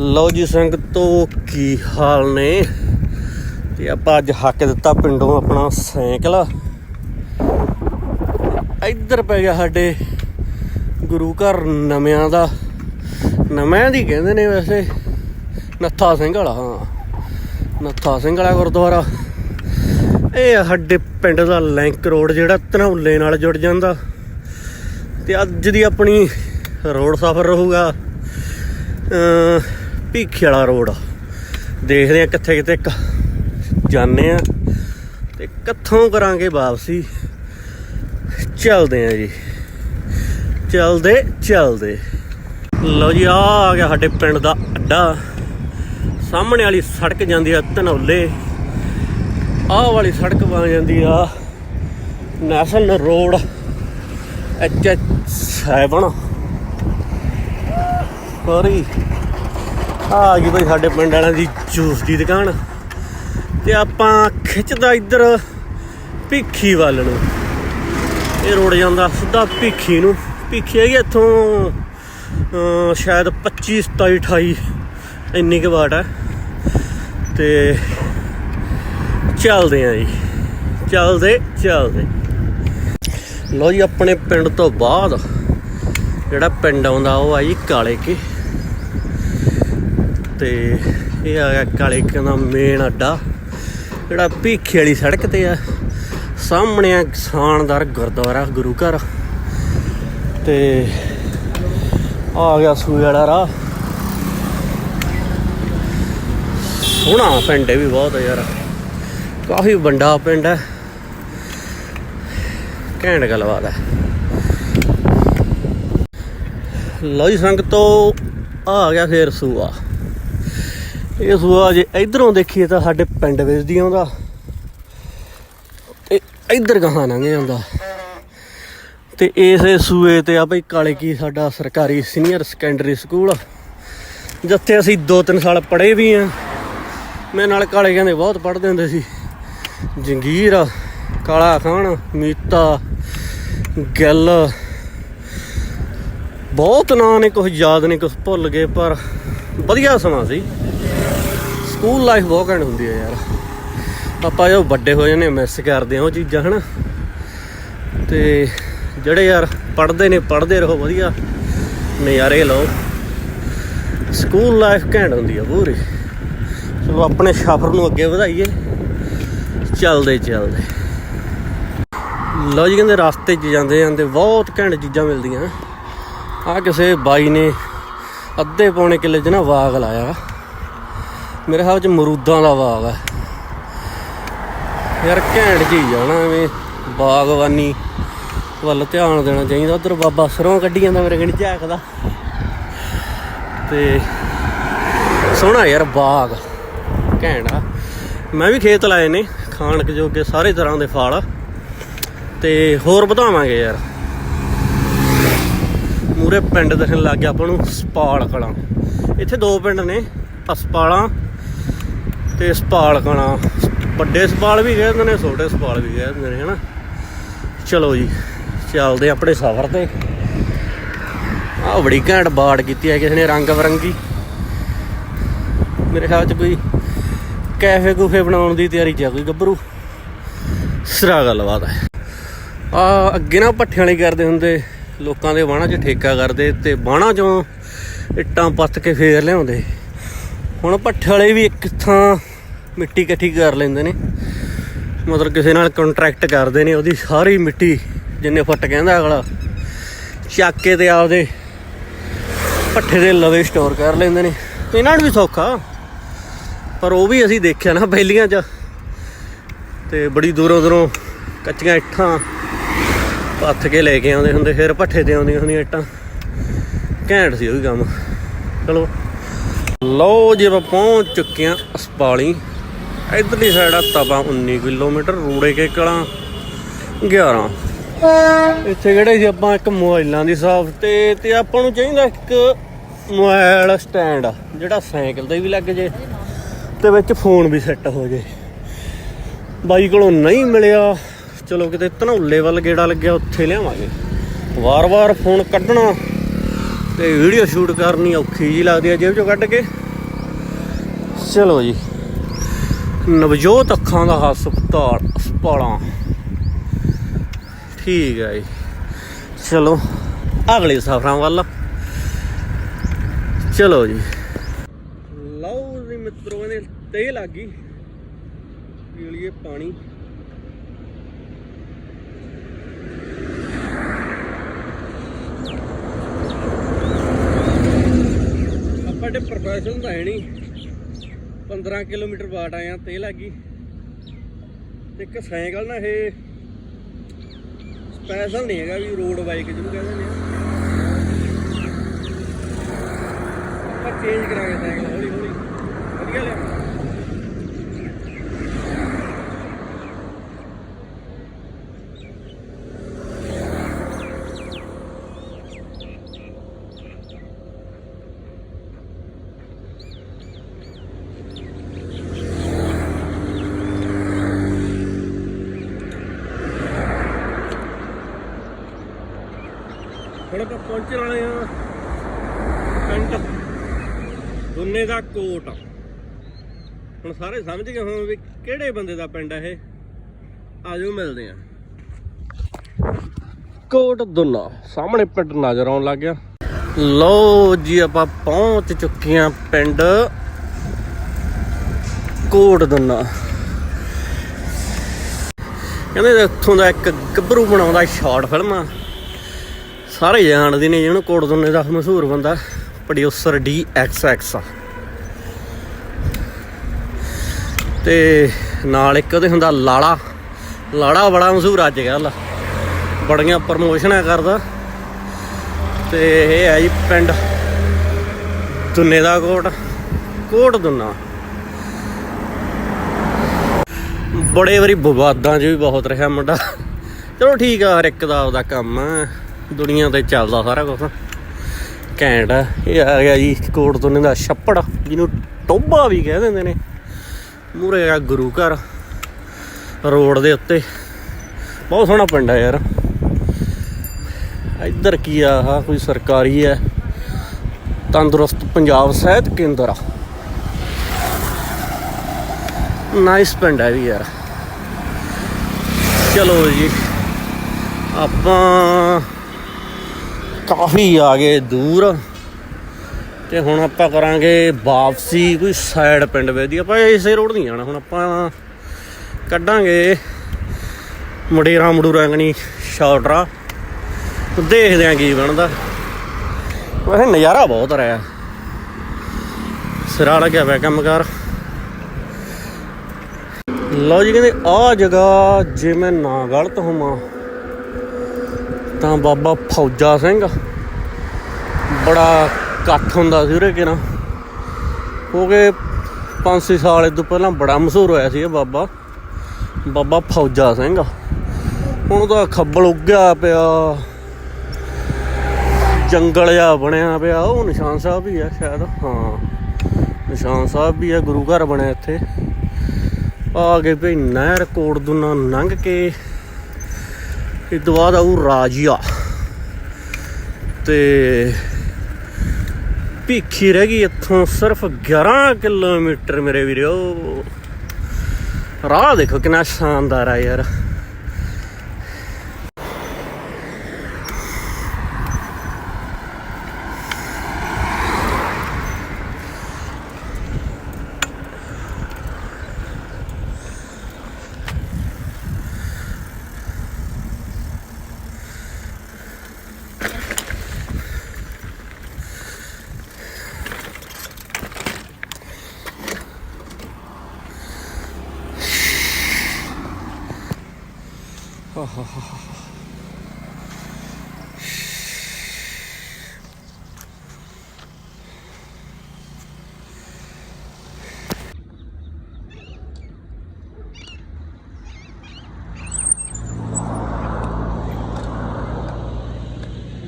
ਲਓ ਜੀ ਸੰਗਤੋ ਕੀ ਹਾਲ ਨੇ? ਤੇ ਆਪਾਂ ਅੱਜ ਹੱਕ ਦਿੱਤਾ ਪਿੰਡੋਂ ਆਪਣਾ ਸਾਈਕਲ। ਇੱਧਰ ਪੈ ਗਿਆ ਸਾਡੇ ਗੁਰੂ ਘਰ ਨਵਿਆਂ ਦਾ। ਨਵਿਆਂ ਦੀ ਕਹਿੰਦੇ ਨੇ ਵੈਸੇ, ਨੱਥਾ ਸਿੰਘ ਵਾਲਾ, ਹਾਂ। ਨੱਥਾ ਸਿੰਘ ਵਾਲਾ ਗੁਰਦੁਆਰਾ। ਇਹ ਸਾਡੇ ਪਿੰਡ ਦਾ ਲਿੰਕ ਰੋਡ ਜਿਹੜਾ ਧਨੌਲੇ ਨਾਲ ਜੁੜ ਜਾਂਦਾ। ਤੇ ਅੱਜ ਦੀ ਆਪਣੀ ਰੋਡ ਸਫ਼ਰ ਰਹੂਗਾ। ਭੀਖੀ ਵਾਲਾ ਰੋਡ ਦੇਖਦੇ ਆ ਕਿੱਥੇ ਕਿਤੇ ਕ- ਜਾਂਦੇ ਆ ਤੇ ਕਿੱਥੋਂ ਕਰਾਂਗੇ ਵਾਪਸੀ। ਚੱਲਦੇ ਆ ਜੀ। ਚੱਲਦੇ ਚੱਲਦੇ। ਲਓ ਜੀ, ਆ ਆ ਗਿਆ ਸਾਡੇ ਪਿੰਡ ਦਾ ਅੱਡਾ। ਸਾਹਮਣੇ ਵਾਲੀ ਸੜਕ ਜਾਂਦੀ ਆ ਧਨੌਲੇ। ਆਹ ਵਾਲੀ ਸੜਕ ਬਣ ਜਾਂਦੀ ਆ national road H H 7 sorry. ਆ ਗਈ ਬਈ ਸਾਡੇ ਪਿੰਡ ਵਾਲਿਆਂ ਦੀ ਜੂਸ ਦੀ ਦੁਕਾਨ। ਤੇ ਆਪਾਂ ਖਿੱਚਦਾ ਇੱਧਰ ਭਿੱਖੀ ਵੱਲ ਨੂੰ। ਇਹ ਰੋਡ ਜਾਂਦਾ ਸਿੱਧਾ ਭਿੱਖੀ ਨੂੰ। ਭਿੱਖੀ ਹੈਗੀ ਇੱਥੋਂ ਸ਼ਾਇਦ 25 27 28 ਇੰਨੀ ਕੁ ਵਾਟ ਹੈ ਤੇ ਚੱਲਦੇ ਆਂ ਜੀ। ਚੱਲਦੇ ਚੱਲਦੇ। ਲੋ ਜੀ, ਆਪਣੇ ਪਿੰਡ ਤੋਂ ਬਾਅਦ ਜਿਹੜਾ ਪਿੰਡ ਆਉਂਦਾ ਉਹ ਆ ਜੀ ਕਾਲੇ ਕੇ। ਤੇ ਇਹ ਆ ਗਿਆ ਕਾਲੇ ਦਾ ਮੇਨ ਅੱਡਾ। ਜਿਹੜਾ ਭੀਖੇ ਵਾਲੀ ਸੜਕ ਤੇ ਆ। ਸਾਹਮਣੇ ਆ ਸ਼ਾਨਦਾਰ ਗੁਰਦੁਆਰਾ, ਗੁਰੂ ਘਰ। ਤੇ ਆ ਗਿਆ ਸੂਏ ਵਾਲਾ ਰਾਹ। ਸੋਹਣਾ ਪਿੰਡ ਹੈ ਵੀ ਬਹੁਤ ਹੈ ਯਾਰ। ਕਾਫੀ ਵੱਡਾ ਪਿੰਡ ਹੈ ਘੈਂਟ ਗੱਲਬਾਤ ਹੈ ਲਓ ਜੀ, ਸੰਗਤੋ ਆ ਆ ਗਿਆ ਫੇਰ ਸੂਆ। ਇਹ ਸੂਆ ਜੇ ਇਧਰੋਂ ਦੇਖੀਏ ਤਾਂ ਸਾਡੇ ਪਿੰਡ ਵਿੱਚ ਦੀ ਆਉਂਦਾ। ਤੇ ਇਧਰ ਗਾਹਾਂ ਲੰਘ ਜਾਂਦਾ ਤੇ ਇਸੇ ਸੂਏ ਤੇ ਆ ਬਈ ਕਾਲੇ ਕੀ ਸਾਡਾ ਸਰਕਾਰੀ ਸੀਨੀਅਰ ਸੈਕੰਡਰੀ ਸਕੂਲ ਜਿੱਥੇ ਅਸੀਂ 2-3 ਸਾਲ ਪੜ੍ਹੇ ਵੀ ਆ। ਮੇਰੇ ਨਾਲ ਕਾਲੇ ਕਹਿੰਦੇ ਬਹੁਤ ਪੜ੍ਹਦੇ ਹੁੰਦੇ ਸੀ। ਜੰਗੀਰ ਕਾਲਾ ਖਾਨ ਮੀਤਾ, ਗਿੱਲ। ਬਹੁਤ ਨਾਂ ਨੇ ਕੁਝ ਯਾਦ ਨਹੀਂ ਕੁਝ ਭੁੱਲ ਗਏ, ਪਰ ਵਧੀਆ ਸਮਾਂ ਸੀ। ਸਕੂਲ ਲਾਈਫ ਬਹੁਤ ਘੈਂਟ ਹੁੰਦੀ ਹੈ ਯਾਰ। ਆਪਾਂ ਜੋ ਵੱਡੇ ਹੋ ਜਾਂਦੇ ਮਿਸ ਕਰਦੇ ਆ ਉਹ ਚੀਜ਼ਾਂ, ਹਨਾ। ਤੇ ਜਿਹੜੇ ਯਾਰ ਪੜ੍ਹਦੇ ਨੇ, ਪੜ੍ਹਦੇ ਰਹੋ ਵਧੀਆ, ਨਜ਼ਾਰੇ ਲਓ। ਸਕੂਲ ਲਾਈਫ ਘੈਂਟ ਹੁੰਦੀ ਆ ਪੂਰੀ। ਚਲੋ ਆਪਣੇ ਸਫ਼ਰ ਨੂੰ ਅੱਗੇ ਵਧਾਈਏ। ਚੱਲਦੇ ਚੱਲਦੇ। ਲਓ ਜੀ, ਕਹਿੰਦੇ ਰਸਤੇ 'ਚ ਜਾਂਦੇ ਜਾਂਦੇ ਬਹੁਤ ਘੈਂਟ ਚੀਜ਼ਾਂ ਮਿਲਦੀਆਂ। ਆ ਕਿਸੇ ਬਾਈ ਨੇ ਅੱਧੇ ਪੌਣੇ ਕਿੱਲੇ 'ਚ ਨਾ ਵਾਗ ਲਾਇਆ। ਮੇਰੇ ਖਿਆਲ 'ਚ ਮਰੂਦਾਂ ਦਾ ਬਾਗ ਹੈ ਯਾਰ ਘੈਂਟ ਚੀਜ਼ ਆ ਨਾ, ਐਵੇਂ ਬਾਗਬਾਨੀ ਵੱਲ ਧਿਆਨ ਦੇਣਾ ਚਾਹੀਦਾ। ਉਧਰ ਬਾਬਾ ਸਰੋਂ ਕੱਢੀ ਜਾਂਦਾ ਮੇਰੇ ਕਣੀ ਝਾਕਦਾ ਤੇ ਸੋਹਣਾ ਯਾਰ ਬਾਗ, ਘੈਂਟ ਆ। ਮੈਂ ਵੀ ਖੇਤ ਲਾਏ ਨੇ ਖਾਣਕ ਜੋਗੇ ਸਾਰੇ ਤਰ੍ਹਾਂ ਦੇ ਫਲ। ਤੇ ਹੋਰ ਵਧਾਵਾਂਗੇ ਯਾਰ। ਮੂਰੇ ਪਿੰਡ ਦਿਖਣ ਲੱਗ ਗਿਆ ਆਪਾਂ ਨੂੰ, ਸਪਾਲ ਕਲਾਂ। ਇੱਥੇ ਦੋ ਪਿੰਡ ਨੇ, ਅਸਪਾਲਾਂ ਤੇ ਸਪਾਲ ਖਾਣਾ। ਵੱਡੇ ਸਪਾਲ ਵੀ ਕਹਿੰਦੇ ਨੇ, ਛੋਟੇ ਸਪਾਲ ਵੀ ਕਹਿੰਦੇ ਨੇ, ਹਨਾ? ਚਲੋ ਜੀ, ਚੱਲਦੇ ਆਪਣੇ ਸਫ਼ਰ ਤੇ। ਆਹ ਬੜੀ ਘੈਂਟ ਬਾੜ ਕੀਤੀ ਹੈ ਕਿਸੇ ਨੇ, ਰੰਗ ਬਰੰਗੀ। ਮੇਰੇ ਖਿਆਲ ਚ ਕੋਈ ਕੈਫੇ ਕੂਫੇ ਬਣਾਉਣ ਦੀ ਤਿਆਰੀ ਚ ਆ ਕੋਈ ਗੱਭਰੂ। ਸਿਰਾ ਗੱਲਬਾਤ ਹੈ। ਆ ਅੱਗੇ ਨਾ ਪੱਠਿਆਂ ਵਾਲੀ ਕਰਦੇ ਹੁੰਦੇ, ਲੋਕਾਂ ਦੇ ਬਾਣਾ 'ਚ ਠੇਕਾ ਕਰਦੇ ਤੇ ਬਾਣਾ 'ਚੋਂ ਇੱਟਾਂ ਪੱਤ ਕੇ ਫੇਰ ਲਿਆਉਂਦੇ। ਹੁਣ ਭੱਠੇ ਵਾਲੇ ਵੀ ਇੱਕ ਥਾਂ ਮਿੱਟੀ ਇਕੱਠੀ ਕਰ ਲੈਂਦੇ ਨੇ। ਮਤਲਬ ਕਿਸੇ ਨਾਲ ਕੰਟਰੈਕਟ ਕਰਦੇ ਨੇ, ਉਹਦੀ ਸਾਰੀ ਮਿੱਟੀ ਜਿੰਨੇ ਫੁੱਟ ਕਹਿੰਦਾ ਅਗਲਾ, ਚੱਕ ਕੇ ਤੇ ਆਪਦੇ ਪੱਠੇ ਦੇ ਲਵੇ ਸਟੋਰ ਕਰ ਲੈਂਦੇ ਨੇ। ਇਹਨਾਂ ਨੂੰ ਵੀ ਸੌਖਾ, ਪਰ ਉਹ ਵੀ ਅਸੀਂ ਦੇਖਿਆ ਨਾ ਪਹਿਲੀਆਂ 'ਚ। ਤੇ ਬੜੀ ਦੂਰੋਂ ਦੂਰੋਂ ਕੱਚੀਆਂ ਇੱਟਾਂ ਪੱਥ ਕੇ ਲੈ ਕੇ ਆਉਂਦੇ ਹੁੰਦੇ, ਫਿਰ ਪੱਠੇ ਤੇ ਆਉਂਦੀਆਂ ਹੁੰਦੀਆਂ ਇੱਟਾਂ। ਘੈਂਟ ਸੀ ਉਹ ਵੀ ਕੰਮ। ਚਲੋ। ਲਓ ਜੇ ਆਪਾਂ ਪਹੁੰਚ ਚੁੱਕੇ ਆ ਅਸਪਾਲੀ। ਇਧਰਲੀ ਸਾਈਡ ਆ ਤਪਾ 19 ਕਿਲੋਮੀਟਰ, ਰੂੜੇ ਕੇ ਕਲਾਂ 11 ਇੱਥੇ ਕਿਹੜੇ ਸੀ ਆਪਾਂ? ਇੱਕ ਮੋਬਾਈਲਾਂ ਦੀ ਸਾਫ਼ ਤੇ ਤੇ ਆਪਾਂ ਨੂੰ ਚਾਹੀਦਾ ਇੱਕ ਮੋਬਾਈਲ ਸਟੈਂਡ ਜਿਹੜਾ ਸਾਈਕਲ ਤੇ ਵੀ ਲੱਗ ਜੇ ਤੇ ਵਿੱਚ ਫੋਨ ਵੀ ਸੈੱਟ ਹੋ ਜੇ। ਬਾਈ ਕੋਲੋਂ ਨਹੀਂ ਮਿਲਿਆ। ਚਲੋ ਕਿਤੇ ਧਨੌਲੇ ਵੱਲ ਗੇੜਾ ਲੱਗਿਆ, ਉੱਥੇ ਲਿਆਵਾਂਗੇ। ਵਾਰ-ਵਾਰ ਫੋਨ ਕੱਢਣਾ। ਤੇ ਵੀਡੀਓ ਸ਼ੂਟ ਕਰਨੀ ਔਖੀ ਜੀ ਲੱਗਦੀ ਹੈ ਜੇਬ ਚੋਂ ਕੱਢ ਕੇ। ਚਲੋ ਜੀ। ਨਵਜੋਤ ਅੱਖਾਂ ਦਾ ਹਸਪਤਾਲ, ਹਸਪਤਾਲਾਂ। ਠੀਕ ਹੈ ਜੀ। ਚਲੋ, ਅਗਲੇ ਸਫਰਾਂ ਵੱਲ। ਚਲੋ ਜੀ। ਲਓ ਜੀ ਮਿੱਤਰੋ ਇਹਨੇ ਤੇ ਲੱਗ ਗਈ। ਪੀ ਲਈਏ ਪਾਣੀ। ਸਾਡੇ ਤੇ ਪ੍ਰੋਫੈਸ਼ਨਲ ਤਾਂ ਹੈ ਨਹੀਂ। 15 ਕਿਲੋਮੀਟਰ ਬਾਟ ਆਇਆ ਤੇ ਲੱਗੀ ਤੇ ਇੱਕ ਸਾਈਕਲ ਨਾ ਇਹ ਸਪੈਸ਼ਲ ਨਹੀਂ ਹੈਗਾ ਵੀ ਰੋਡ ਬਾਈਕ ਜਿਹਨੂੰ ਕਹਿੰਦੇ ਨੇ। ਆਪਾਂ ਚੇਂਜ ਕਰਾਂਗੇ ਸਾਈਕਲ ਹੌਲੀ ਹੌਲੀ। ਵਧੀਆ ਲਿਆ ਹੁਣ ਆਪਾਂ ਪਹੁੰਚਣ ਵਾਲੇ ਆ ਪਿੰਡ ਦੁੰਨੇ ਦਾ ਕੋਟ ਹੁਣ ਸਾਰੇ ਸਮਝ ਗਏ ਹੋਣ ਵੀ ਕਿਹੜੇ ਬੰਦੇ ਦਾ ਪਿੰਡ ਹੈ ਇਹ? ਆਜੋ ਮਿਲਦੇ ਆ। ਕੋਟ ਦੁੰਨਾ, ਸਾਹਮਣੇ ਪਿੰਡ ਨਜ਼ਰ ਆਉਣ ਲੱਗ ਗਿਆ। ਲਓ ਜੀ, ਆਪਾਂ ਪਹੁੰਚ ਚੁੱਕੇ ਆ ਪਿੰਡ। ਕੋਟ ਦੁੰਨਾ। ਕਹਿੰਦੇ ਇੱਥੋਂ ਦਾ ਇੱਕ ਗੱਭਰੂ ਬਣਾਉਂਦਾ ਸ਼ਾਰਟ ਫਿਲਮਾਂ। ਸਾਰੇ ਜਾਣਦੇ ਨੇ ਜਿਹਨੂੰ ਕੋਟ ਕੋਟਦੁੰਨੇ ਦਾ ਮਸ਼ਹੂਰ ਬੰਦਾ। ਪ੍ਰੋਡਿਊਸਰ ਡੀ ਐਕਸ ਐਕਸ ਤੇ ਨਾਲ ਇੱਕ ਉਹਦੇ ਹੁੰਦਾ ਲਾੜਾ ਲਾੜਾ ਬੜਾ ਮਸ਼ਹੂਰ ਅੱਜ ਕੱਲ ਬੜੀਆਂ ਪ੍ਰਮੋਸ਼ਨਾਂ ਕਰਦਾ। ਤੇ ਇਹ ਹੈ ਜੀ ਪਿੰਡ ਦੁੰਨੇ ਦਾ ਕੋਟ ਕੋਟ ਦੁੰਨਾ। ਬੜੇ ਵਾਰੀ ਵਿਵਾਦਾਂ 'ਚ ਵੀ ਬਹੁਤ ਰਿਹਾ ਮੁੰਡਾ। ਚਲੋ ਠੀਕ ਆ, ਹਰ ਇੱਕ ਦਾ ਆਪਦਾ ਕੰਮ ਆ। ਦੁਨੀਆ ਤੇ ਚੱਲਦਾ ਸਾਰਾ ਕੁਝ ਘੈਂਟ ਆ। ਇਹ ਆ ਗਿਆ ਜੀ ਕੋਟ ਤੋਂ ਦਾ ਛੱਪੜ, ਜਿਹਨੂੰ ਟੋਬਾ ਵੀ ਕਹਿ ਦਿੰਦੇ ਨੇ। ਮੂਰੇ ਆ ਗੁਰੂ ਘਰ, ਰੋਡ ਦੇ ਉੱਤੇ। ਬਹੁਤ ਸੋਹਣਾ ਪਿੰਡ ਆ ਯਾਰ। ਇੱਧਰ ਕੀ ਆ, ਆਹ ਕੋਈ ਸਰਕਾਰੀ ਹੈ ਤੰਦਰੁਸਤ ਪੰਜਾਬ ਸਿਹਤ ਕੇਂਦਰ ਆ। ਨਾਈਸ ਪਿੰਡ ਹੈ ਵੀ ਯਾਰ। ਚਲੋ ਜੀ, ਆਪਾਂ ਕਾਫੀ ਆ ਗਏ ਦੂਰ। ਤੇ ਹੁਣ ਆਪਾਂ ਕਰਾਂਗੇ ਵਾਪਸੀ ਕੋਈ ਸਾਈਡ ਪਿੰਡ ਵੇ ਦੀ। ਆਪਾਂ ਇਸੇ ਰੋਡ ਨਹੀਂ ਜਾਣਾ। ਹੁਣ ਆਪਾਂ ਕੱਢਾਂਗੇ ਮੜੇਰਾ ਮੜੂਰਾ ਅੰਗਣੀ ਸ਼ਾਰਟਰਾ ਦੇਖਦੇ ਆਂ ਕੀ ਬਣਦਾ। ਵੈਸੇ ਨਜ਼ਾਰਾ ਬਹੁਤ ਰਿਹਾ। ਸਿਰਾ ਲੱਗਿਆ ਪਿਆ ਕੰਮ ਕਰ। ਲਓ ਜੀ, ਕਹਿੰਦੇ ਆ ਜਗ੍ਹਾ ਜੇ ਮੈਂ ਨਾ ਗਲਤ ਹੋਵਾਂ ਤਾਂ ਬਾਬਾ ਫੌਜਾ ਸਿੰਘ। ਬੜਾ ਇਕੱਠ ਹੁੰਦਾ ਸੀ ਉਰੇ ਕਿਨਾ ਹੋ ਗਏ 5-6 ਸਾਲ ਇਹ ਤੋਂ ਪਹਿਲਾਂ ਬੜਾ ਮਸ਼ਹੂਰ ਹੋਇਆ ਸੀ ਇਹ ਬਾਬਾ। ਬਾਬਾ ਫੌਜਾ ਸਿੰਘ। ਹੁਣ ਉਹਦਾ ਖੱਬਲ ਉੱਗਿਆ ਪਿਆ। ਜੰਗਲ ਜਿਹਾ ਬਣਿਆ ਪਿਆ। ਉਹ ਨਿਸ਼ਾਨ ਸਾਹਿਬ ਹੀ ਆ ਸ਼ਾਇਦ। ਹਾਂ, ਨਿਸ਼ਾਨ ਸਾਹਿਬ ਵੀ ਆ, ਗੁਰੂ ਘਰ ਬਣਿਆ ਇੱਥੇ। ਆ ਗਏ ਭਈ ਨਹਿਰ ਕੋਟ ਦੁਨਾ ਲੰਘ ਕੇ ਇਸ ਤੋਂ ਬਾਅਦ ਆਊ ਰਾਜੀਆ। ਤੇ ਭੀਖੀ ਰਹਿ ਗਈ ਇੱਥੋਂ ਸਿਰਫ 11 ਕਿਲੋਮੀਟਰ ਮੇਰੇ ਵੀਰੋ। ਰਾਹ ਦੇਖੋ ਕਿੰਨਾ ਸ਼ਾਨਦਾਰ ਆ ਯਾਰ।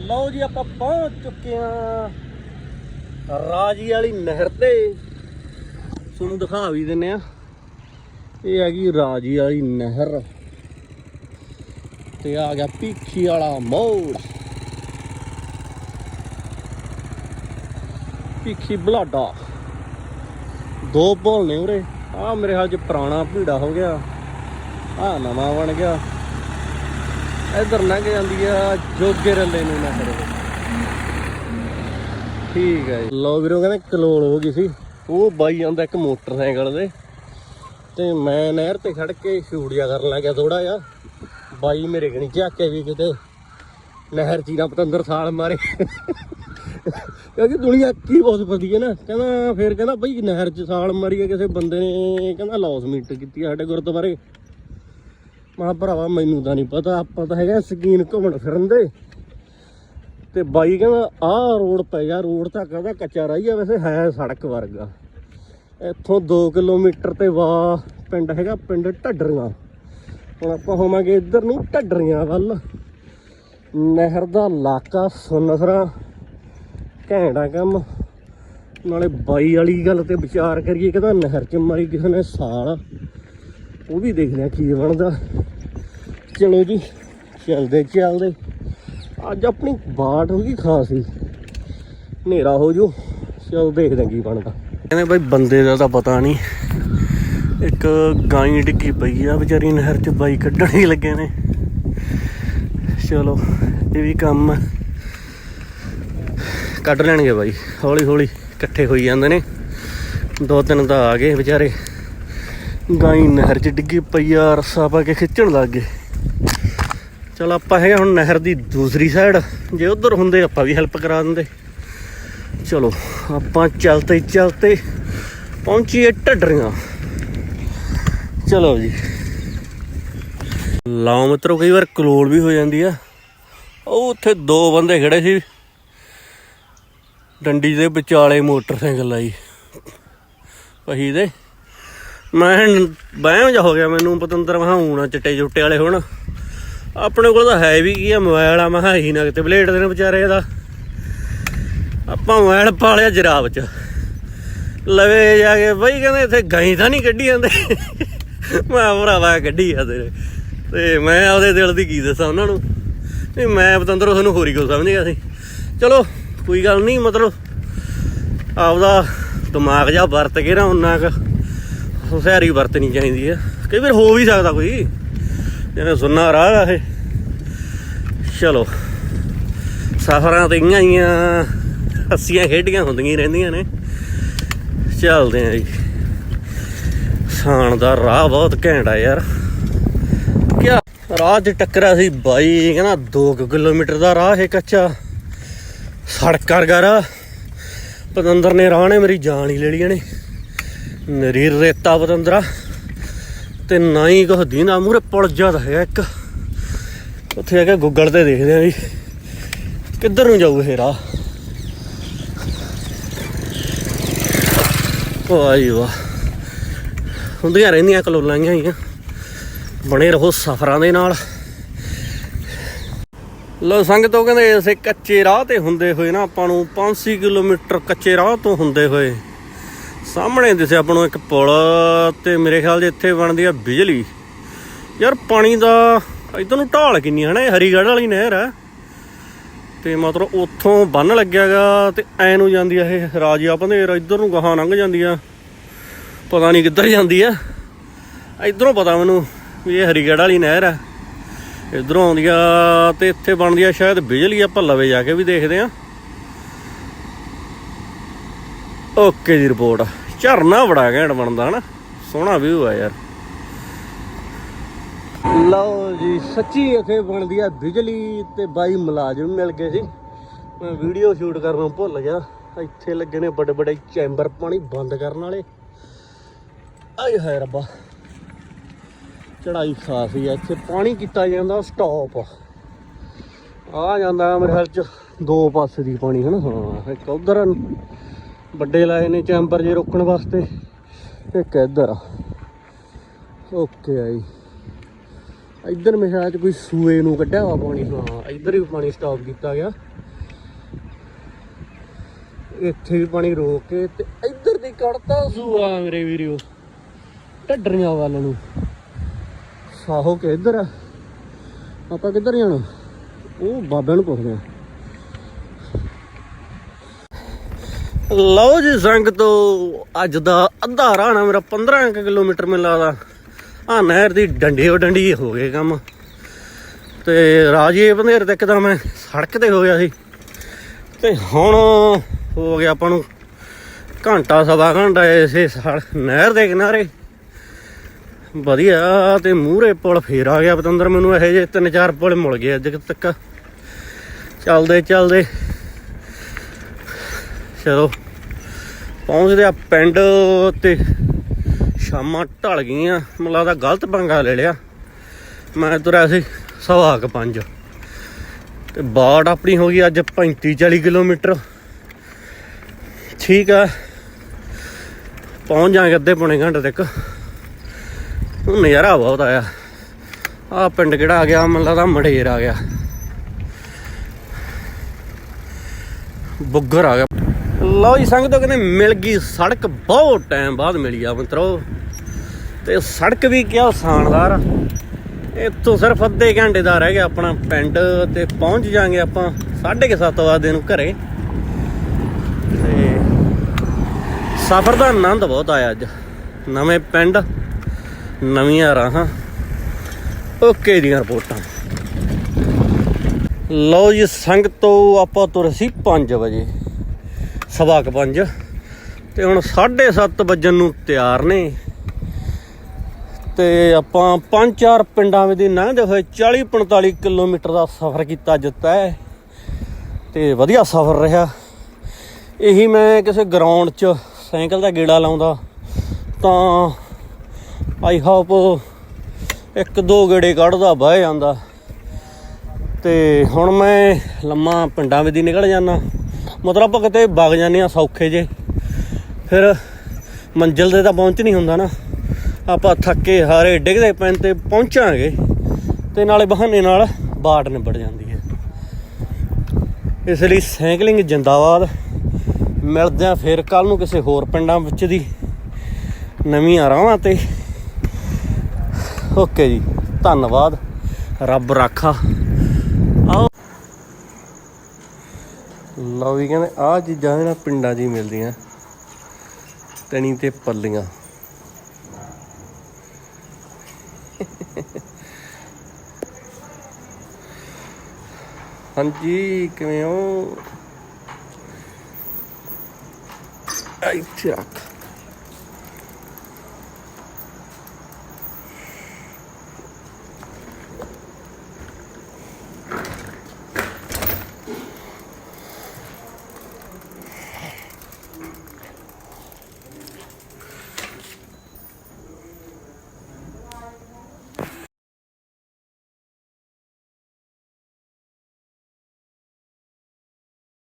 ਲਓ ਜੀ ਆਪਾਂ ਪਹੁੰਚ ਚੁੱਕੇ ਆ ਰਾਜੀ ਵਾਲੀ ਨਹਿਰ ਤੇ। ਤੁਹਾਨੂੰ ਦਿਖਾ ਵੀ ਦਿੰਨੇ ਆ ਇਹ ਹੈਗੀ ਰਾਜੀ ਵਾਲੀ ਨਹਿਰ। ਤੇ ਆ ਗਿਆ ਭੀਖੀ ਵਾਲਾ ਮੋੜ। ਭੀਖੀ ਬਲਾਡਾ। ਦੋ ਭੋਲ ਨੇ ਉਰੇ। ਆ ਮੇਰੇ ਹਾਲ ਚ ਪੁਰਾਣਾ ਭੀੜਾ ਹੋ ਗਿਆ। ਆ ਨਵਾਂ ਬਣ ਗਿਆ। ਇਧਰ ਲੰਘ ਜਾਂਦੀ ਆ, ਜੋਗੇ ਰੱਲੇ ਨੂੰ ਨਾ ਕਰੋ। ਠੀਕ ਹੈ ਜੀ। ਲਓ ਵੀਰੋ, ਕਹਿੰਦੇ ਕਲੋਲ ਹੋ ਗਈ ਸੀ। ਉਹ ਬਾਈ ਜਾਂਦਾ ਇੱਕ ਮੋਟਰਸਾਈਕਲ ਦੇ ਤੇ ਮੈਂ ਨਹਿਰ ਤੇ ਖੜ ਕੇ ਸ਼ੂਟਿਆ ਕਰਨ ਲੱਗਿਆ ਥੋੜਾ ਜਿਹਾ। ਬਾਈ ਮੇਰੇ ਕਣੀ ਝਾਕੇ ਵੀ ਕਿਤੇ। ਨਹਿਰ ਚ ਹੀ ਨਾ ਪਤੰਦਰ ਸਾਲ ਮਾਰੇ। ਕਿਉਂਕਿ ਦੁਨੀਆ ਕੀ ਬਹੁਤ ਵਧੀਆ ਨਾ। ਕਹਿੰਦਾ ਫਿਰ ਕਹਿੰਦਾ ਬਈ ਨਹਿਰ ਚ ਸਾਲ ਮਾਰੀ ਕਿਸੇ ਬੰਦੇ ਨੇ। ਕਹਿੰਦਾ ਲੌਸਮੈਂਟ ਕੀਤੀ ਸਾਡੇ ਗੁਰਦੁਆਰੇ। ਮਾ ਭਰਾਵਾ ਮੈਨੂੰ ਤਾਂ ਨਹੀਂ ਪਤਾ, ਆਪਾਂ ਤਾਂ ਹੈਗਾ ਸਕੀਨ ਘੁੰਮਣ ਫਿਰਨ ਦੇ। ਤੇ ਬਾਈ ਕਹਿੰਦਾ ਆਹ ਰੋਡ ਪੈ ਗਿਆ, ਰੋਡ ਤਾਂ ਕਹਿੰਦਾ ਕੱਚਾ ਰਹੀ ਆ, ਵੈਸੇ ਹੈ ਸੜਕ ਵਰਗਾ। ਇੱਥੋਂ 2 ਕਿਲੋਮੀਟਰ ਤੇ ਵਾ ਪਿੰਡ ਹੈਗਾ ਪਿੰਡ ਢੱਡਰੀਆਂ। ਹੁਣ ਆਪਾਂ ਹੋਵਾਂਗੇ ਇੱਧਰ ਨੂੰ ਢੱਡਰੀਆਂ ਵੱਲ। ਨਹਿਰ ਦਾ ਇਲਾਕਾ, ਸੁਨਸਰਾ, ਘੈਂਟਾ ਕੰਮ। ਨਾਲੇ ਬਾਈ ਵਾਲੀ ਗੱਲ ਤੇ ਵਿਚਾਰ ਕਰੀਏ ਕਹਿੰਦਾ ਨਹਿਰ ਚ ਮਾਰੀ ਕਿਸੇ ਨੇ ਸਾਲ। ਉਹ ਵੀ ਦੇਖਦੇ ਆ ਕੀ ਬਣਦਾ। ਚਲੋ ਜੀ, ਚੱਲਦੇ ਚੱਲਦੇ। ਅੱਜ ਆਪਣੀ ਬਾਟ ਹੋ ਗਈ ਖਾਸੀ ਹਨੇਰਾ ਹੋ ਜੂ। ਚਲ ਦੇਖਦੇ ਆ ਕੀ ਬਣਦਾ। ਕਹਿੰਦੇ ਬਾਈ ਬੰਦੇ ਦਾ ਤਾਂ ਪਤਾ ਨਹੀਂ। ਇੱਕ ਗਾਈ ਡਿੱਗੀ ਪਈ ਆ, ਵਿਚਾਰੀ ਨਹਿਰ ਚ ਬਾਈ ਕੱਢਣ ਹੀ ਲੱਗੇ ਨੇ। ਚਲੋ, ਇਹ ਵੀ ਕੰਮ ਕੱਢ ਲੈਣਗੇ ਬਾਈ। ਹੌਲੀ ਹੌਲੀ ਇਕੱਠੇ ਹੋਈ ਜਾਂਦੇ ਨੇ। ਦੋ ਤਿੰਨ ਤਾਂ ਆ ਗਏ ਵਿਚਾਰੇ। ਗਾਈ ਨਹਿਰ 'ਚ ਡਿੱਗੀ ਪਈ ਆ, ਰੱਸਾ ਪਾ ਕੇ ਖਿੱਚਣ ਲੱਗ ਗਏ। ਚਲ ਆਪਾਂ ਹੈਗਾ ਹੁਣ ਨਹਿਰ ਦੀ ਦੂਸਰੀ ਸਾਈਡ ਜੇ ਉਧਰ ਹੁੰਦੇ ਆਪਾਂ ਵੀ ਹੈਲਪ ਕਰਾ ਦਿੰਦੇ। ਚਲੋ, ਆਪਾਂ ਚਲਤੇ ਚਲਤੇ ਪਹੁੰਚੀਏ ਢੱਡਰੀਆਂ। ਚਲੋ ਜੀ। ਲਾਓ ਮਿੱਤਰੋ, ਕਈ ਵਾਰ ਕਲੋਲ ਵੀ ਹੋ ਜਾਂਦੀ ਆ। ਉਹ ਉੱਥੇ ਦੋ ਬੰਦੇ ਖੜੇ ਸੀ। ਡੰਡੀ ਦੇ ਵਿਚਾਲੇ ਮੋਟਰਸਾਈਕਲ ਲਾਈ ਪਹੀ ਦੇ। ਮੈਂ ਬਹਿਮ ਜਾ ਹੋ ਗਿਆ ਮੈਨੂੰ, ਪਤੰਦਰ ਮਹਾ ਹੁਣ ਚਿੱਟੇ ਚੁੱਟੇ ਵਾਲੇ ਹੁਣ। ਆਪਣੇ ਕੋਲ ਤਾਂ ਹੈ ਵੀ ਕੀ ਆ, ਮੋਬਾਈਲ ਆ, ਮੈਂ ਹੀ ਨਾ ਕਿਤੇ ਬਲੇਡ ਦੇ ਨੇ ਵਿਚਾਰੇ ਦਾ। ਆਪਾਂ ਮੋਬਾਈਲ ਪਾ ਲਿਆ ਜਰਾਬ ਚ। ਲਵੇ ਜਾ ਕੇ, ਬਈ ਕਹਿੰਦੇ ਇੱਥੇ ਗਾਈ ਤਾਂ ਨਹੀਂ ਕੱਢੀ ਜਾਂਦੇ। ਮੈਂ ਭਰਾਵਾ ਕੱਢੀ ਆ ਤੇਰੇ। ਤੇ ਮੈਂ ਆਪਦੇ ਦਿਲ ਦੀ ਕੀ ਦੱਸਾਂ ਉਹਨਾਂ ਨੂੰ। ਨਹੀਂ, ਮੈਂ ਪਤੰਦਰ ਤੁਹਾਨੂੰ ਹੋਰੀ ਕੋ ਸਮਝ ਗਿਆ ਸੀ। ਚਲੋ, ਕੋਈ ਗੱਲ ਨਹੀਂ, ਮਤਲਬ ਆਪਦਾ ਦਿਮਾਗ ਜਾ ਵਰਤ ਕੇ ਨਾ ਉਹਨਾਂ ਕ ਹੁਸ਼ਿਆਰੀ ਵਰਤਣੀ ਚਾਹੀਦੀ ਆ। ਕਈ ਵਾਰ ਹੋ ਵੀ ਸਕਦਾ ਕੋਈ। ਜਿਵੇਂ ਸੁੰਨਾ ਰਾਹ ਆ ਚਲੋ, ਸਫ਼ਰਾਂ ਤੇ ਇਆਂ ਹੀ ਆ ਹੱਸੀਆਂ ਖੇਡੀਆਂ ਹੁੰਦੀਆਂ ਹੀ ਰਹਿੰਦੀਆਂ ਨੇ। ਚੱਲਦੇ ਆ ਜੀ। ਸਾਣ ਦਾ ਰਾਹ ਬਹੁਤ ਘੈਂਟ ਆ ਯਾਰ। ਕਿਆ ਰਾਹ 'ਚ ਟੱਕਰਿਆ ਸੀ ਬਾਈ, ਕਹਿੰਦਾ 2 ਕਿਲੋਮੀਟਰ ਦਾ ਰਾਹ ਹੈ ਕੱਚਾ। ਸੜਕ ਕਰ ਪਤੰਦਰ ਨੇ ਰਾਹ ਨੇ ਮੇਰੀ ਜਾਨ ਹੀ ਲੈ ਲਈ ਨੇ ਮੇਰੀ ਰੇਤਾ ਪਤੰਦਰਾ। ਤੇ ਨਾ ਹੀ ਕੁਛ ਦੀਨਾ ਮੂਰੇ ਪੁਲ ਜ਼ਿਆਦਾ ਹੈਗਾ ਇੱਕ। ਉੱਥੇ ਆ ਕੇ ਗੂਗਲ ਤੇ ਦੇਖਦੇ ਆ ਵੀ ਕਿੱਧਰ ਨੂੰ ਜਾਊ ਇਹ ਰਾਹ। ਵਾਹ ਵਾਹ। ਹੁੰਦੀਆਂ ਰਹਿੰਦੀਆਂ ਕਲੋਲਾਂ ਹੀ ਆ। ਬਣੇ ਰਹੋ ਸਫ਼ਰਾਂ ਦੇ ਨਾਲ। ਲੋ ਸੰਗਤੋਂ ਕਹਿੰਦੇ ਇਸੇ ਕੱਚੇ ਰਾਹ ਤੇ ਹੁੰਦੇ ਹੋਏ ਨਾ ਆਪਾਂ ਨੂੰ 5-6 ਕਿਲੋਮੀਟਰ ਕੱਚੇ ਰਾਹ ਤੋਂ ਹੁੰਦੇ ਹੋਏ ਸਾਹਮਣੇ ਦਿਸੇ ਆਪਾਂ ਨੂੰ ਇੱਕ ਪੁਲ ਤੇ ਮੇਰੇ ਖਿਆਲ ਦੇ ਇੱਥੇ ਬਣਦੀ ਆ ਬਿਜਲੀ। ਯਾਰ ਪਾਣੀ ਦਾ ਇਧਰ ਨੂੰ ਢਾਲ ਕਿੰਨੀ ਹੈ ਨਾ, ਇਹ ਹਰੀਗੜ੍ਹ ਵਾਲੀ ਨਹਿਰ ਆ। ਤੇ ਮਤਲਬ ਉੱਥੋਂ ਬੰਨ ਲੱਗਿਆਗਾ ਤੇ ਐ ਨੂੰ ਜਾਂਦੀ ਆ ਇਹ ਰਾਜਿਆ ਪੰਧੇਰ ਇਧਰ ਨੂੰ ਗਾਹਾਂ ਲੰਘ ਜਾਂਦੀ ਆ ਪਤਾ ਨਹੀਂ ਕਿੱਧਰ ਜਾਂਦੀ ਆ। ਇਧਰੋਂ ਪਤਾ ਮੈਨੂੰ ਵੀ ਇਹ ਹਰੀਗੜ ਵਾਲੀ ਨਹਿਰ ਆ। ਇਧਰੋਂ ਆਉਂਦੀ ਆ ਤੇ ਇੱਥੇ ਬਣਦੀ ਆ ਸ਼ਾਇਦ ਬਿਜਲੀ, ਆਪਾਂ ਲਵੇ ਜਾ ਕੇ ਵੀ ਦੇਖਦੇ ਆ। ਓਕੇ ਦੀ ਰਿਪੋਰਟ। ਝਰਨਾ ਬੜਾ ਘੈਂਟ ਬਣਦਾ ਹਨਾ। ਸੋਹਣਾ ਵਿਊ ਆ ਯਾਰ। ਲਓ ਜੀ, ਸੱਚੀ ਇੱਥੇ ਬਣਦੀ ਆ ਬਿਜਲੀ ਤੇ ਬਾਈ ਮੁਲਾਜ਼ਮ ਮਿਲ ਗਏ ਸੀ। ਮੈਂ ਵੀਡੀਓ ਸ਼ੂਟ ਕਰਨਾ ਭੁੱਲ ਗਿਆ। ਇੱਥੇ ਲੱਗੇ ਨੇ ਵੱਡੇ ਵੱਡੇ ਚੈਂਬਰ ਪਾਣੀ ਬੰਦ ਕਰਨ ਵਾਲੇ। ਆਏ ਹਾਏ ਰੱਬਾ। ਚੜਾਈ ਖਾਸੀ ਆ, ਇੱਥੇ ਪਾਣੀ ਕੀਤਾ ਜਾਂਦਾ ਸਟਾਪ ਆ। ਜਾਂਦਾ ਮੇਰੇ ਖਿਆਲ ਚ, ਦੋ ਪਾਸੇ ਦੀ ਪਾਣੀ, ਹਨਾ? ਹਾਂ, ਇੱਕ ਉਧਰ ਵੱਡੇ ਲਾਏ ਨੇ ਚੈਂਬਰ ਜੇ ਰੋਕਣ ਵਾਸਤੇ, ਇੱਕ ਇੱਧਰ ਆ। ਓਕੇ ਆਈ ਇੱਧਰ ਮੇਰੇ ਖਿਆਲ ਚ ਕੋਈ ਸੂਏ ਨੂੰ ਕੱਢਿਆ ਵਾ ਪਾਣੀ, ਹਾਂ, ਇੱਧਰ ਵੀ ਪਾਣੀ ਸਟਾਪ ਕੀਤਾ ਗਿਆ। ਇੱਥੇ ਵੀ ਪਾਣੀ ਰੋਕ ਕੇ ਤੇ ਇੱਧਰ ਦੀ ਕੱਢਤਾ ਸੂਆ, ਮੇਰੇ ਵੀਰਿਓ ਢੱਡਰੀਆਂ ਵੱਲ ਨੂੰ। ਸਾਹੋ ਕਿ ਇੱਧਰ ਆ। ਆਪਾਂ ਕਿੱਧਰ ਜਾਣਾ? ਉਹ ਬਾਬਿਆਂ ਨੂੰ ਪੁੱਛਦੇ ਆ। ਲਓ ਜੀ ਸੰਗ ਤੋਂ ਅੱਜ ਦਾ ਅੱਧਾ ਰਾਹ ਨਾ ਮੇਰਾ 15 ਕਿਲੋਮੀਟਰ ਮੈਨੂੰ ਲੱਗਦਾ। ਆ ਨਹਿਰ ਦੀ ਡੰਡੀ ਉਹ ਡੰਡੀ ਹੋ ਗਏ ਕੰਮ। ਤੇ ਰਾਜੇ ਬੰਦੇਰ ਤੱਕ ਤਾਂ ਮੈਂ ਸੜਕ ਤੇ ਹੋ ਗਿਆ ਸੀ। ਤੇ ਹੁਣ ਹੋ ਗਿਆ ਆਪਾਂ ਨੂੰ ਘੰਟਾ ਸਵਾ ਘੰਟਾ ਇਸੇ ਸੜਕ ਨਹਿਰ ਦੇ ਕਿਨਾਰੇ। ਵਧੀਆ, ਤੇ ਮੂਹਰੇ ਪੁਲ ਫੇਰ ਆ ਗਿਆ ਪਤੰਦਰ ਮੈਨੂੰ ਇਹੋ ਜਿਹੇ ਤਿੰਨ ਚਾਰ ਪੁਲ ਮੁੜ ਗਏ ਅੱਜ ਤੱਕ। ਚੱਲਦੇ ਚੱਲਦੇ। ਚਲੋ, ਪਹੁੰਚਦੇ ਆ ਪਿੰਡ ਤੇ ਸ਼ਾਮਾਂ ਢਲ ਗਈਆਂ। ਮੈਨੂੰ ਲੱਗਦਾ ਗਲਤ ਪੰਗਾ ਲੈ ਲਿਆ। ਮੈਂ ਤੁਰਿਆ ਸੀ ਸਵਾ ਕੁ ਪੰਜ। ਤੇ ਬਾੜ ਆਪਣੀ ਹੋ ਗਈ ਅੱਜ 35 40 ਕਿਲੋਮੀਟਰ। ਠੀਕ ਆ। ਪਹੁੰਚ ਜਾਾਂਗੇ ਅੱਧੇ ਪੌਣੇ ਘੰਟੇ ਤੱਕ। ਉਹ ਨਜ਼ਾਰਾ ਬਹੁਤ ਆਇਆ। ਆ ਪਿੰਡ ਕਿਹੜਾ ਆ ਗਿਆ? ਮੈਨੂੰ ਲੱਗਦਾ ਮੜੇਰ ਆ ਗਿਆ। ਬੁੱਗਰ ਆ ਗਿਆ। ਲਓ ਜੀ, ਸੰਗਤੋ ਕਹਿੰਦੇ ਮਿਲ ਗਈ ਸੜਕ, ਬਹੁਤ ਟਾਈਮ ਬਾਅਦ ਮਿਲੀ ਆ ਮਿੱਤਰੋ। ਤੇ ਸੜਕ ਵੀ ਕਿਹਾ ਸ਼ਾਨਦਾਰ ਇੱਥੋਂ ਸਿਰਫ ਅੱਧੇ ਘੰਟੇ ਦਾ ਰਹਿ ਗਿਆ ਆਪਣਾ ਪਿੰਡ ਤੇ ਪਹੁੰਚ ਜਾਾਂਗੇ ਆਪਾਂ 7:30 ਵਜੇ ਨੂੰ ਘਰੇ। ਤੇ ਸਫ਼ਰ ਦਾ ਆਨੰਦ ਬਹੁਤ ਆਇਆ ਅੱਜ। ਨਵੇਂ ਪਿੰਡ ਨਵੀਆਂ ਰਾਹਾਂ। ਓਕੇ ਦੀਆਂ ਰਿਪੋਰਟਾਂ। ਲਓ ਜੀ ਸੰਗਤੋ ਆਪਾਂ ਤੁਰ ਸੀ 5 ਵਜੇ। ਸਵਾ ਕੁ ਪੰਜ। ਤੇ ਹੁਣ 7:30 ਵਜਣ ਨੂੰ ਤਿਆਰ ਨੇ। ਤੇ ਆਪਾਂ ਪੰਜ ਚਾਰ ਪਿੰਡਾਂ ਵਿੱਚ ਦੀ ਲੰਘਦੇ ਹੋਏ 40 45 ਕਿਲੋਮੀਟਰ ਦਾ ਸਫ਼ਰ ਕੀਤਾ ਜਿੱਤਾ ਹੈ। ਤੇ ਵਧੀਆ ਸਫ਼ਰ ਰਿਹਾ। ਇਹੀ ਮੈਂ ਕਿਸੇ ਗਰਾਊਂਡ 'ਚ ਸਾਈਕਲ ਦਾ ਗੇੜਾ ਲਾਉਂਦਾ ਤਾਂ ਆਈ ਹੋਪ ਇੱਕ ਦੋ ਗੇੜੇ ਕੱਢਦਾ, ਬਹਿ ਜਾਂਦਾ। ਤੇ ਹੁਣ ਮੈਂ ਲੰਮਾ ਪਿੰਡਾਂ ਵਿੱਚ ਨਿਕਲ ਜਾਂਦਾ। ਮਤਲਬ ਆਪਾਂ ਕਿਤੇ ਵਗ ਜਾਂਦੇ ਆ ਸੌਖੇ ਜੇ। ਫਿਰ ਮੰਜ਼ਿਲ ਤੇ ਤਾਂ ਪਹੁੰਚ ਨਹੀਂ ਹੁੰਦਾ ਨਾ। ਆਪਾਂ ਥੱਕੇ ਹਾਰੇ ਡਿੱਗਦੇ ਪੈਣ ਤੇ ਪਹੁੰਚਾਂਗੇ। ਤੇ ਨਾਲੇ ਬਹਾਨੇ ਨਾਲ ਬਾੜ ਨਿਬੜ ਜਾਂਦੀ ਹੈ। ਇਸ ਲਈ ਸਾਈਕਲਿੰਗ ਜਿੰਦਾਬਾਦ। ਮਿਲਦੇ ਆ ਫਿਰ ਕੱਲ ਨੂੰ ਕਿਸੇ ਹੋਰ ਪਿੰਡਾਂ ਵਿੱਚ ਦੀ। ਨਵੀਆਂ ਰਾਹਾਂ ਤੇ। ਓਕੇ ਜੀ ਧੰਨਵਾਦ। ਰੱਬ ਰਾਖਾ। ਆਓ। ਲਓ ਵੀ ਕਹਿੰਦੇ ਆਹ ਚੀਜ਼ਾਂ ਇਹਨਾਂ ਪਿੰਡਾਂ 'ਚ ਹੀ ਮਿਲਦੀਆਂ। ਤਣੀ ਤੇ ਪੱਲੀਆਂ। ਹਾਂਜੀ ਕਿਵੇਂ ਹੋ? ਇੱਥੇ ਰੱਖ।